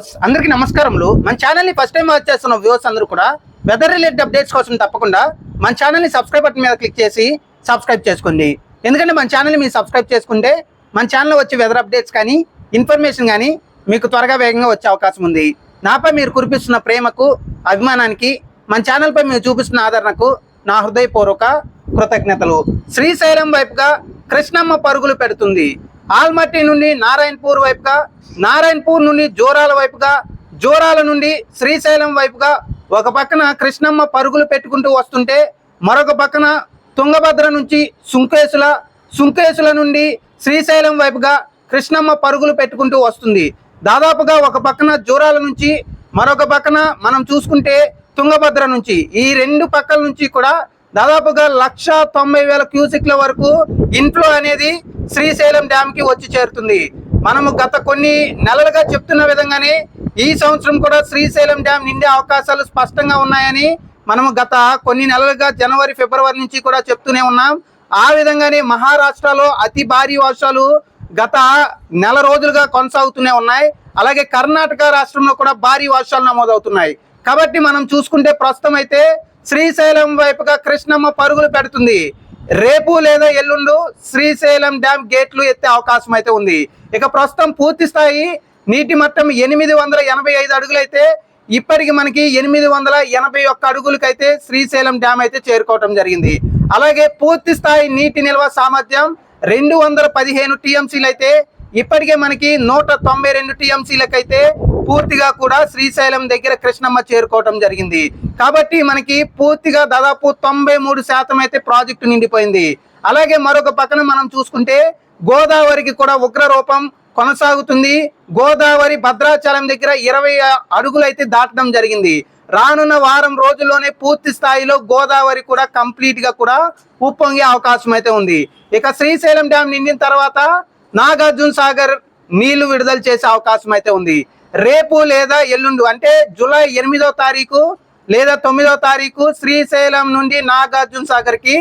Viewers అందరికీ నమస్కారములు. మన ఛానల్ని ఫస్ట్ టైం వాచ్ చేస్తున్న వ్యూవర్స్ అందరూ కూడా వెదర్ రిలేటెడ్ అప్డేట్స్ కోసం తప్పకుండా మన ఛానల్ని సబ్స్క్రైబ్ బటన్ మీద క్లిక్ చేసి సబ్స్క్రైబ్ చేసుకోండి. ఎందుకంటే మన ఛానల్ని మీరు సబ్స్క్రైబ్ చేసుకుంటే మన ఛానల్లో వచ్చే వెదర్ అప్డేట్స్ కానీ ఇన్ఫర్మేషన్ కానీ మీకు త్వరగా వేగంగా వచ్చే అవకాశం ఉంది. నాపై మీరు కురిపిస్తున్న ప్రేమకు అభిమానానికి మన ఛానల్పై మీరు చూపిస్తున్న ఆదరణకు నా హృదయపూర్వక కృతజ్ఞతలు. శ్రీశైలం వైపుగా కృష్ణమ్మ పరుగులు పెడుతుంది. ఆల్మట్టి నుండి నారాయణపూర్ వైపుగా నారాయణపూర్ నుండి జోరాల వైపుగా జోరాల నుండి శ్రీశైలం వైపుగా ఒక పక్కన కృష్ణమ్మ పరుగులు పెట్టుకుంటూ వస్తుంటే మరొక పక్కన తుంగభద్ర నుంచి సుంకేసుల సుంకేసుల నుండి శ్రీశైలం వైపుగా కృష్ణమ్మ పరుగులు పెట్టుకుంటూ వస్తుంది. దాదాపుగా ఒక పక్కన జోరాల నుంచి మరొక పక్కన మనం చూసుకుంటే తుంగభద్ర నుంచి ఈ రెండు పక్కల నుంచి కూడా దాదాపుగా లక్ష తొంభై వేల క్యూసిక్ల వరకు ఇన్ఫ్లో అనేది శ్రీశైలం డ్యామ్కి వచ్చి చేరుతుంది. మనము గత కొన్ని నెలలుగా చెప్తున్న విధంగానే ఈ సంవత్సరం కూడా శ్రీశైలం డ్యామ్ నిండే అవకాశాలు స్పష్టంగా ఉన్నాయని మనము గత కొన్ని నెలలుగా జనవరి ఫిబ్రవరి నుంచి కూడా చెప్తూనే ఉన్నాం. ఆ విధంగానే మహారాష్ట్రలో అతి భారీ వర్షాలు గత నెల రోజులుగా కొనసాగుతూనే ఉన్నాయి. అలాగే కర్ణాటక రాష్ట్రంలో కూడా భారీ వర్షాలు నమోదవుతున్నాయి. కాబట్టి మనం చూసుకుంటే ప్రస్తుతం అయితే శ్రీశైలం వైపుగా కృష్ణమ్మ పరుగులు పెడుతుంది. రేపు లేదా ఎల్లుండు శ్రీశైలం డ్యామ్ గేట్లు ఎత్తే అవకాశం అయితే ఉంది. ఇక ప్రస్తుతం పూర్తి స్థాయి నీటి మట్టం ఎనిమిది వందల ఎనభై ఐదు అడుగులైతే ఇప్పటికి మనకి ఎనిమిది వందల ఎనభై ఒక్క అడుగులకైతే శ్రీశైలం డ్యామ్ అయితే చేరుకోవటం జరిగింది. అలాగే పూర్తి స్థాయి నీటి నిల్వ సామర్థ్యం రెండు వందల పదిహేను టీఎంసీలు అయితే ఇప్పటికే మనకి నూట తొంభై రెండు టీఎంసీలకైతే పూర్తిగా కూడా శ్రీశైలం దగ్గర కృష్ణమ్మ చేరుకోవటం జరిగింది. కాబట్టి మనకి పూర్తిగా దాదాపు తొంభై మూడు శాతం అయితే ప్రాజెక్టు నిండిపోయింది. అలాగే మరొక పక్కన మనం చూసుకుంటే గోదావరికి కూడా ఉగ్ర రూపం కొనసాగుతుంది. గోదావరి భద్రాచలం దగ్గర ఇరవై అడుగులు అయితే దాటడం జరిగింది. రానున్న వారం రోజుల్లోనే పూర్తి స్థాయిలో గోదావరి కూడా కంప్లీట్గా కూడా ఉప్పొంగే అవకాశం అయితే ఉంది. ఇక శ్రీశైలం డ్యామ్ నిండిన తర్వాత నాగార్జున సాగర్ నీళ్ళు విడుదల చేసే అవకాశం అయితే ఉంది. రేపు లేదా ఎల్లుండు అంటే జూలై ఎనిమిదో తారీఖు లేదా తొమ్మిదో తారీఖు శ్రీశైలం నుండి నాగార్జున సాగర్కి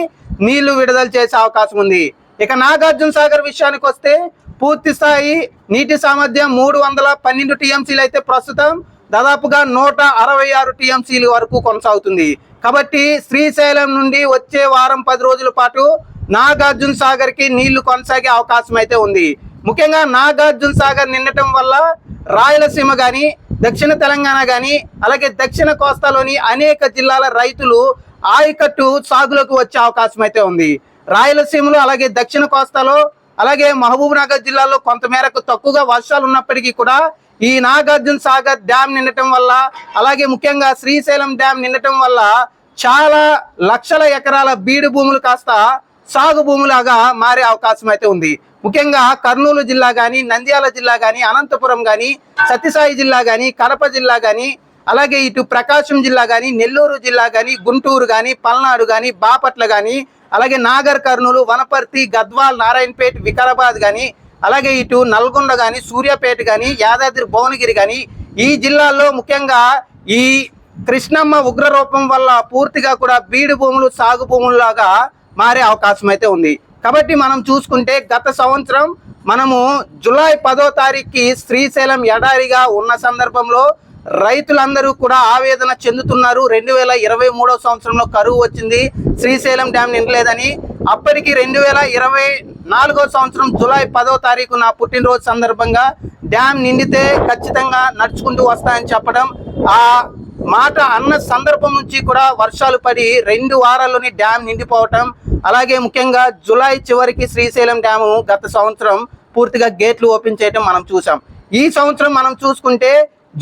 నీళ్ళు విడుదల చేసే అవకాశం ఉంది. ఇక నాగార్జున సాగర్ విషయానికి వస్తే పూర్తి స్థాయి నీటి సామర్థ్యం మూడు వందల పన్నెండు టీఎంసీలు అయితే ప్రస్తుతం దాదాపుగా నూట అరవై ఆరు టీఎంసీల వరకు కొనసాగుతుంది. కాబట్టి శ్రీశైలం నుండి వచ్చే వారం పది రోజుల పాటు నాగార్జున సాగర్కి నీళ్ళు కొనసాగే అవకాశం అయితే ఉంది. ముఖ్యంగా నాగార్జున సాగర్ నిండటం వల్ల రాయలసీమ కానీ దక్షిణ తెలంగాణ కానీ అలాగే దక్షిణ కోస్తాలోని అనేక జిల్లాల రైతులు ఆయకట్టు సాగులోకి వచ్చే అవకాశం అయితే ఉంది. రాయలసీమలో అలాగే దక్షిణ కోస్తాలో అలాగే మహబూబ్ నగర్ జిల్లాలో కొంతమేరకు తక్కువగా వర్షాలు ఉన్నప్పటికీ కూడా ఈ నాగార్జున సాగర్ డ్యామ్ నిండటం వల్ల అలాగే ముఖ్యంగా శ్రీశైలం డ్యామ్ నిండటం వల్ల చాలా లక్షల ఎకరాల బీడు భూములు కాస్త సాగు భూములాగా మారే అవకాశం అయితే ఉంది. ముఖ్యంగా కర్నూలు జిల్లా కానీ నంద్యాల జిల్లా కానీ అనంతపురం కానీ సత్యసాయి జిల్లా కానీ కడప జిల్లా కానీ అలాగే ఇటు ప్రకాశం జిల్లా కానీ నెల్లూరు జిల్లా కానీ గుంటూరు కానీ పల్నాడు కానీ బాపట్ల కానీ అలాగే నాగర్ కర్నూలు వనపర్తి గద్వాల్ నారాయణపేట్ వికారాబాద్ కానీ అలాగే ఇటు నల్గొండ కానీ సూర్యాపేట కానీ యాదాద్రి భువనగిరి కానీ ఈ జిల్లాల్లో ముఖ్యంగా ఈ కృష్ణమ్మ ఉగ్ర రూపం వల్ల పూర్తిగా కూడా బీడు భూములు సాగు భూముల్లాగా మారే అవకాశం అయితే ఉంది. కాబట్టి మనం చూసుకుంటే గత సంవత్సరం మనము జులై పదో తారీఖుకి శ్రీశైలం ఎడారిగా ఉన్న సందర్భంలో రైతులందరూ కూడా ఆవేదన చెందుతున్నారు. రెండు వేల ఇరవై మూడో సంవత్సరంలో కరువు వచ్చింది. శ్రీశైలం డ్యామ్ నిండలేదని. అప్పటికి రెండు వేల ఇరవై నాలుగో సంవత్సరం జులై పదో తారీఖు నా పుట్టినరోజు సందర్భంగా డ్యామ్ నిండితే ఖచ్చితంగా నడుచుకుంటూ వస్తాయని చెప్పడం ఆ మాట అన్న సందర్భం నుంచి కూడా వర్షాలు పడి రెండు వారాల్లోనే డ్యామ్ నిండిపోవటం అలాగే ముఖ్యంగా జులై చివరికి శ్రీశైలం డ్యాము గత సంవత్సరం పూర్తిగా గేట్లు ఓపెన్ చేయటం మనం చూసాం ఈ సంవత్సరం మనం చూసుకుంటే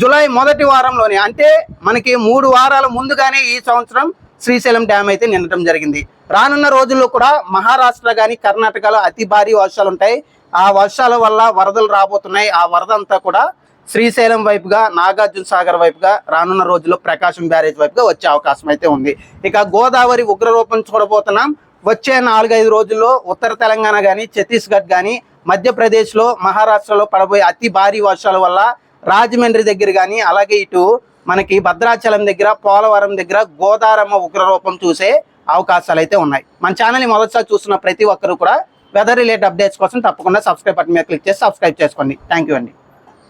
జులై మొదటి వారంలోనే అంటే మనకి మూడు వారాల ముందుగానే ఈ సంవత్సరం శ్రీశైలం డ్యామ్ అయితే నిండటం జరిగింది. రానున్న రోజుల్లో కూడా మహారాష్ట్ర కానీ కర్ణాటకలో అతి భారీ వర్షాలు ఉంటాయి. ఆ వర్షాల వల్ల వరదలు రాబోతున్నాయి. ఆ వరద అంతా కూడా శ్రీశైలం వైపుగా నాగార్జున సాగర్ వైపుగా రానున్న రోజుల్లో ప్రకాశం బ్యారేజ్ వైపుగా వచ్చే అవకాశం అయితే ఉంది. ఇక గోదావరి ఉగ్రరూపం చూడబోతున్నాం. వచ్చే నాలుగైదు రోజుల్లో ఉత్తర తెలంగాణ కానీ ఛత్తీస్గఢ్ కానీ మధ్యప్రదేశ్లో మహారాష్ట్రలో పడబోయే అతి భారీ వర్షాల వల్ల రాజమండ్రి దగ్గర కానీ అలాగే ఇటు మనకి భద్రాచలం దగ్గర పోలవరం దగ్గర గోదారమ్మ ఉగ్రరూపం చూసే అవకాశాలు అయితే ఉన్నాయి. మన ఛానల్ని మొదటిసారి చూస్తున్న ప్రతి ఒక్కరు కూడా వెదర్ రిలేటెడ్ అప్డేట్స్ కోసం తప్పకుండా సబ్స్క్రైబ్ బటన్ మీద క్లిక్ చేసి సబ్స్క్రైబ్ చేసుకోండి. థ్యాంక్ యూ అండి.